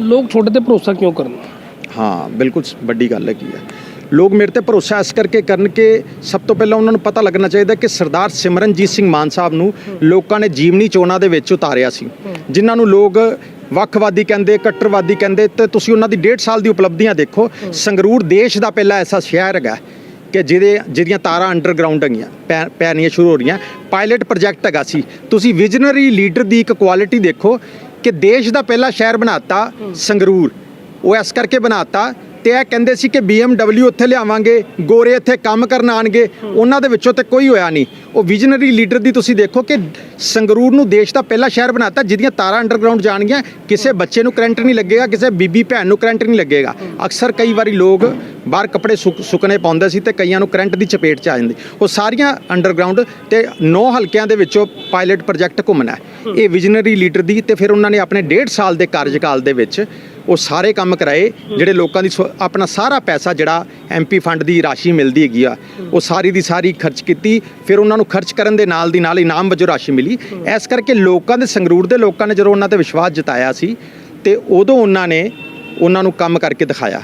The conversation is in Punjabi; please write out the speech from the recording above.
ਲੋਕ ਤੁਹਾਡੇ ਤੇ ਭਰੋਸਾ ਕਿਉਂ ਕਰਨ? ਹਾਂ, ਬਿਲਕੁਲ ਵੱਡੀ ਗੱਲ ਹੈਗੀ ਹੈ। ਲੋਕ ਮੇਰੇ ਤੇ ਭਰੋਸਾ ਇਸ ਕਰਕੇ ਕਰਨ ਕਿ ਸਭ ਤੋਂ ਪਹਿਲਾਂ ਉਹਨਾਂ ਨੂੰ ਪਤਾ ਲੱਗਣਾ ਚਾਹੀਦਾ ਕਿ ਸਰਦਾਰ ਸਿਮਰਨਜੀਤ ਸਿੰਘ ਮਾਨ ਸਾਹਿਬ ਨੂੰ ਲੋਕਾਂ ਨੇ ਜੀਵਨੀ ਚੋਣਾਂ ਦੇ ਵਿੱਚ ਉਤਾਰਿਆ ਸੀ। ਜਿਨ੍ਹਾਂ ਨੂੰ ਲੋਕ ਵੱਖਵਾਦੀ ਕਹਿੰਦੇ, ਕੱਟਰਵਾਦੀ ਕਹਿੰਦੇ ਤੇ ਤੁਸੀਂ ਉਹਨਾਂ ਦੀ 1.5 ਸਾਲ ਦੀ ਉਪਲਬਧੀਆਂ ਦੇਖੋ। ਸੰਗਰੂਰ ਦੇਸ਼ ਦਾ ਪਹਿਲਾ ਐਸਾ ਸ਼ਹਿਰ ਹੈਗਾ ਕਿ ਜਿਹਦੇ, ਜਿਹਦੀਆਂ ਤਾਰਾਂ ਅੰਡਰਗਰਾਉਂਡ ਹੈਗੀਆਂ, ਪੈ- ਪੈਣੀਆਂ ਸ਼ੁਰੂ ਹੋ ਰਹੀਆਂ। ਪਾਇਲਟ ਪ੍ਰੋਜੈਕਟ ਹੈਗਾ ਸੀ। ਤੁਸੀਂ ਵਿਜ਼ਨਰੀ ਲੀਡਰ ਦੀ ਇੱਕ ਕੁਆਲਿਟੀ ਦੇਖੋ। ਕਿ ਦੇਸ਼ ਦਾ ਪਹਿਲਾ ਸ਼ਹਿਰ ਬਣਾਤਾ ਸੰਗਰੂਰ। ਉਹ ਇਸ ਕਰਕੇ ਬਣਾਤਾ ਤੇ ਇਹ ਕਹਿੰਦੇ ਸੀ ਕਿ BMW ਉੱਥੇ ਲਿਆਵਾਂਗੇ, ਗੋਰੇ ਇੱਥੇ ਕੰਮ ਕਰਨ ਆਣਗੇ ਉਹਨਾਂ ਦੇ ਵਿੱਚੋਂ ਤੇ ਕੋਈ ਹੋਇਆ ਨਹੀਂ। ਉਹ ਵਿਜ਼ਨਰੀ ਲੀਡਰ ਦੀ ਤੁਸੀਂ ਦੇਖੋ ਕਿ ਸੰਗਰੂਰ ਨੂੰ ਦੇਸ਼ ਦਾ ਪਹਿਲਾ ਸ਼ਹਿਰ ਬਣਾਤਾ, ਜਿਹਦੀਆਂ ਤਾਰਾਂ ਅੰਡਰਗਰਾਉਂਡ ਜਾਣਗੀਆਂ, ਕਿਸੇ ਬੱਚੇ ਨੂੰ ਕਰੰਟ ਨਹੀਂ ਲੱਗੇਗਾ, ਕਿਸੇ ਬੀਬੀ ਭੈਣ ਨੂੰ ਕਰੰਟ ਨਹੀਂ ਲੱਗੇਗਾ। ਅਕਸਰ ਕਈ ਵਾਰੀ ਲੋਕ ਬਾਹਰ ਕੱਪੜੇ ਸੁੱਕ- ਸੁੱਕਣੇ ਪਾਉਂਦੇ ਸੀ ਤੇ ਕਈਆਂ ਨੂੰ ਕਰੰਟ ਦੀ ਚਪੇਟ ਚ ਆ ਜਾਂਦੇ। ਉਹ ਸਾਰੀਆਂ ਅੰਡਰਗਰਾਉਂਡ ਤੇ ਨੌ ਹਲਕਿਆਂ ਦੇ ਵਿੱਚੋਂ ਪਾਇਲਟ ਪ੍ਰੋਜੈਕਟ ਘੁੰਮਣਾ ਇਹ ਵਿਜ਼ਨਰੀ ਲੀਡਰ ਦੀ ਤੇ ਫਿਰ ਉਹਨਾਂ ਨੇ ਆਪਣੇ 1.5 ਸਾਲ ਦੇ ਕਾਰਜਕਾਲ ਦੇ ਵਿੱਚ ਉਹ ਸਾਰੇ ਕੰਮ ਕਰਾਏ, ਜਿਹੜੇ ਲੋਕਾਂ ਦੀ ਸਵ- ਆਪਣਾ ਸਾਰਾ ਪੈਸਾ ਜਿਹੜਾ ਐਮਪੀ ਫੰਡ ਦੀ ਰਾਸ਼ੀ ਮਿਲਦੀ ਹੈਗੀ ਆ, ਉਹ ਸਾਰੀ ਦੀ ਸਾਰੀ ਖਰਚ ਕੀਤੀ, ਫਿਰ ਉਹਨਾਂ ਨੂੰ ਖਰਚ ਕਰਨ ਦੇ ਨਾਲ ਦੀ ਨਾਲ ਇਨਾਮ ਵਜੋਂ ਰਾਸ਼ੀ ਮਿਲੀ। ਇਸ ਕਰਕੇ ਲੋਕਾਂ ਦੇ ਸੰਗਰੂਰ ਦੇ ਲੋਕਾਂ ਨੇ ਜਦੋਂ ਉਹਨਾਂ ਤੇ ਵਿਸ਼ਵਾਸ ਜਤਾਇਆ ਸੀ, ਤੇ ਉਦੋਂ ਉਹਨਾਂ ਨੇ ਉਹਨਾਂ ਨੂੰ ਕੰਮ ਕਰਕੇ ਦਿਖਾਇਆ।